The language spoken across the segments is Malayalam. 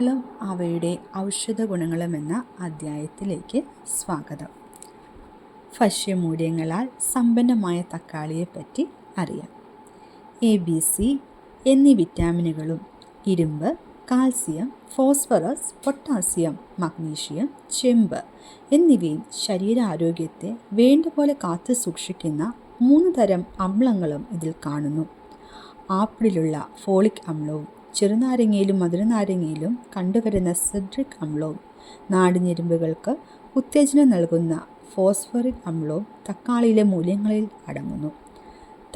ങ്ങളും അവയുടെ ഔഷധ ഗുണങ്ങളും എന്ന അധ്യായത്തിലേക്ക് സ്വാഗതം. ഭക്ഷ്യമൂല്യങ്ങളാൽ സമ്പന്നമായ തക്കാളിയെപ്പറ്റി അറിയാം. എ ബി സി എന്നീ വിറ്റാമിനുകളും ഇരുമ്പ് കാൽസ്യം ഫോസ്ഫറസ് പൊട്ടാസ്യം മഗ്നീഷ്യം ചെമ്പ് എന്നിവയും ശരീരാരോഗ്യത്തെ വേണ്ടപോലെ കാത്തു സൂക്ഷിക്കുന്ന മൂന്ന് തരം അമ്ലങ്ങളും ഇതിൽ കാണുന്നു. ആപ്പിളിലുള്ള ഫോളിക് അമ്ലവും ചെറുനാരങ്ങയിലും മധുരനാരങ്ങയിലും കണ്ടുവരുന്ന സിട്രിക് അമ്ലവും നാടിഞ്ഞെരുമ്പുകൾക്ക് ഉത്തേജനം നൽകുന്ന ഫോസ്ഫറിക് അമ്ലവും തക്കാളിയിലെ മൂല്യങ്ങളിൽ അടങ്ങുന്നു.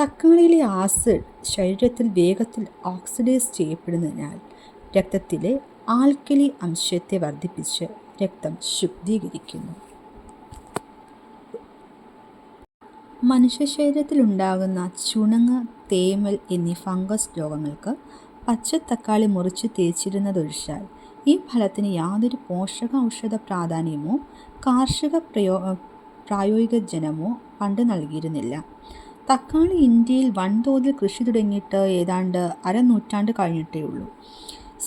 തക്കാളിയിലെ ആസിഡ് ശരീരത്തിൽ വേഗത്തിൽ ഓക്സിഡൈസ് ചെയ്യപ്പെടുന്നതിനാൽ രക്തത്തിലെ ആൽക്കലി അംശത്തെ വർദ്ധിപ്പിച്ച് രക്തം ശുദ്ധീകരിക്കുന്നു. മനുഷ്യ ശരീരത്തിലുണ്ടാകുന്ന ചുണങ്ങ് തേമൽ എന്നീ ഫംഗസ് രോഗങ്ങൾക്ക് പച്ച തക്കാളി മുറിച്ച് തേച്ചിരുന്നതൊഴിച്ചാൽ ഈ ഫലത്തിന് യാതൊരു പോഷക ഔഷധ പ്രാധാന്യമോ കാർഷിക പ്രയോ പ്രായോഗികജനമോ പണ്ട് നൽകിയിരുന്നില്ല. തക്കാളി ഇന്ത്യയിൽ വൻതോതിൽ കൃഷി തുടങ്ങിയിട്ട് ഏതാണ്ട് അരനൂറ്റാണ്ട് കഴിഞ്ഞിട്ടേ ഉള്ളൂ.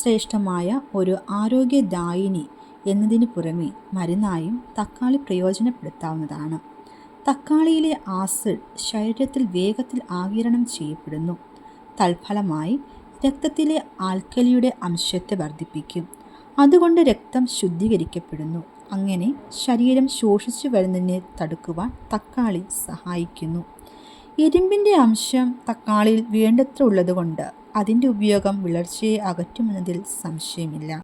ശ്രേഷ്ഠമായ ഒരു ആരോഗ്യദായിനി എന്നതിന് പുറമെ മരുന്നായും തക്കാളി പ്രയോജനപ്പെടുത്താവുന്നതാണ്. തക്കാളിയിലെ ആസിഡ് ശരീരത്തിൽ വേഗത്തിൽ ആകിരണം ചെയ്യപ്പെടുന്നു. തൽഫലമായി രക്തത്തിലെ ആൽക്കലിയുടെ അംശത്തെ വർദ്ധിപ്പിക്കും. അതുകൊണ്ട് രക്തം ശുദ്ധീകരിക്കപ്പെടുന്നു. അങ്ങനെ ശരീരം ശോഷിച്ചു വരുന്നതിനെ തടുക്കുവാൻ തക്കാളി സഹായിക്കുന്നു. ഇരുമ്പിന്റെ അംശം തക്കാളിയിൽ വേണ്ടത്ര ഉള്ളതുകൊണ്ട് അതിന്റെ ഉപയോഗം വിളർച്ചയെ അകറ്റുമെന്നതിൽ സംശയമില്ല.